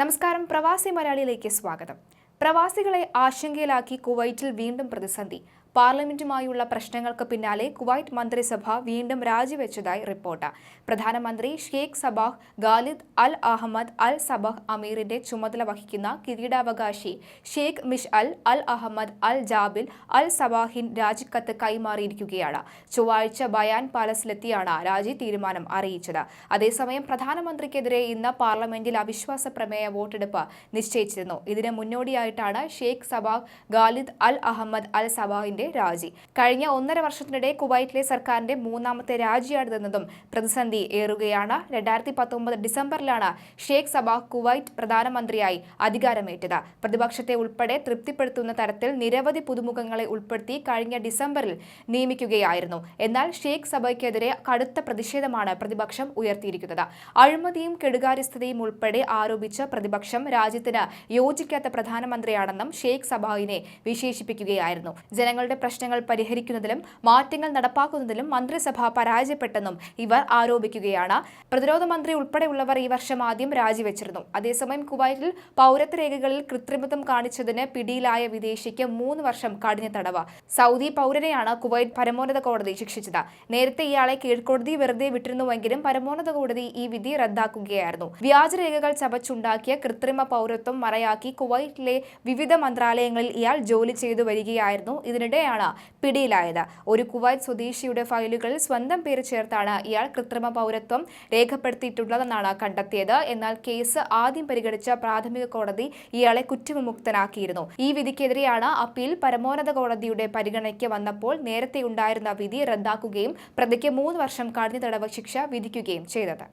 നമസ്കാരം. പ്രവാസി മലയാളിയിലേക്ക് സ്വാഗതം. പ്രവാസികളെ ആശങ്കയിലാക്കി കുവൈറ്റിൽ വീണ്ടും പ്രതിസന്ധി. പാർലമെന്റുമായുള്ള പ്രശ്നങ്ങൾക്ക് പിന്നാലെ കുവൈറ്റ് മന്ത്രിസഭ വീണ്ടും രാജിവെച്ചതായി റിപ്പോർട്ട്. പ്രധാനമന്ത്രി Sheikh Sabah Khalid al Ahmad al Sabah അമീറിന്റെ ചുമതല വഹിക്കുന്ന കിരീടാവകാശി ഷെയ്ഖ് മിഷ് അൽ അൽ അഹമ്മദ് അൽ ജാബിൽ അൽ സബാഹിൻ രാജിക്കത്ത് കൈമാറിയിരിക്കുകയാണ്. ചൊവ്വാഴ്ച ബയാൻ പാലസിലെത്തിയാണ് രാജി തീരുമാനം അറിയിച്ചത്. അതേസമയം പ്രധാനമന്ത്രിക്കെതിരെ ഇന്ന് പാർലമെന്റിൽ അവിശ്വാസ പ്രമേയ വോട്ടെടുപ്പ് നിശ്ചയിച്ചിരുന്നു. ഇതിന് മുന്നോടിയായിട്ടാണ് Sheikh Sabah Khalid al Ahmad al സബാഹിന്റെ രാജി. കഴിഞ്ഞ ഒന്നര വർഷത്തിനിടെ കുവൈറ്റിലെ സർക്കാരിന്റെ മൂന്നാമത്തെ രാജിയാണിതെന്നതും പ്രതിസന്ധി ഏറുകയാണ്. രണ്ടായിരത്തി പത്തൊമ്പത് ഡിസംബറിലാണ് ഷേഖ് സബാഹ് കുവൈറ്റ് പ്രധാനമന്ത്രിയായി അധികാരമേറ്റത്. പ്രതിപക്ഷത്തെ ഉൾപ്പെടെ തൃപ്തിപ്പെടുത്തുന്ന തരത്തിൽ നിരവധി പുതുമുഖങ്ങളെ ഉൾപ്പെടുത്തി കഴിഞ്ഞ ഡിസംബറിൽ നിയമിക്കുകയായിരുന്നു. എന്നാൽ ഷേഖ് സബയ്ക്കെതിരെ കടുത്ത പ്രതിഷേധമാണ് പ്രതിപക്ഷം ഉയർത്തിയിരിക്കുന്നത്. അഴിമതിയും കെടുകാര്യസ്ഥതയും ഉൾപ്പെടെ ആരോപിച്ച പ്രതിപക്ഷം രാജ്യത്തിന് യോജിക്കാത്ത പ്രധാനമന്ത്രിയാണെന്നും ഷേഖ് സബാഹിനെ വിശേഷിപ്പിക്കുകയായിരുന്നു. ജനങ്ങളുടെ പ്രശ്നങ്ങൾ പരിഹരിക്കുന്നതിലും മാറ്റങ്ങൾ നടപ്പാക്കുന്നതിലും മന്ത്രിസഭ പരാജയപ്പെട്ടെന്നും ഇവർ ആരോപിക്കുകയാണ്. പ്രതിരോധ മന്ത്രി ഉൾപ്പെടെയുള്ളവർ ഈ വർഷം ആദ്യം രാജിവെച്ചിരുന്നു. അതേസമയം കുവൈറ്റിൽ പൗരത്വ രേഖകളിൽ കൃത്രിമത്വം കാണിച്ചതിന് പിടിയിലായ വിദേശിക്ക് മൂന്ന് വർഷം കഠിന തടവ്. സൗദി പൗരനെയാണ് കുവൈറ്റ് പരമോന്നത കോടതി ശിക്ഷിച്ചത്. നേരത്തെ ഇയാളെ കീഴ്ക്കോടതി വെറുതെ വിട്ടിരുന്നുവെങ്കിലും പരമോന്നത കോടതി ഈ വിധി റദ്ദാക്കുകയായിരുന്നു. വ്യാജരേഖകൾ ചവച്ചുണ്ടാക്കിയ കൃത്രിമ പൗരത്വം മറയാക്കി കുവൈറ്റിലെ വിവിധ മന്ത്രാലയങ്ങളിൽ ഇയാൾ ജോലി ചെയ്തു വരികയായിരുന്നു. ഇതിനിടെയാണ് പിടിയിലായത്. ഒരു കുവൈത്ത് സ്വദേശിയുടെ ഫയലുകളിൽ സ്വന്തം പേര് ചേർത്താണ് ഇയാൾ കൃത്രിമ പൗരത്വം രേഖപ്പെടുത്തിയിട്ടുള്ളതെന്നാണ് കണ്ടെത്തിയത്. എന്നാൽ കേസ് ആദ്യം പരിഗണിച്ച പ്രാഥമിക കോടതി ഇയാളെ കുറ്റവിമുക്തനാക്കിയിരുന്നു. ഈ വിധിക്കെതിരെയാണ് അപ്പീൽ പരമോന്നത കോടതിയുടെ പരിഗണനയ്ക്ക് വന്നപ്പോൾ നേരത്തെ ഉണ്ടായിരുന്ന വിധി റദ്ദാക്കുകയും പ്രതിക്ക് മൂന്ന് വർഷം കഴിഞ്ഞ തടവ് ശിക്ഷ വിധിക്കുകയും ചെയ്തത്.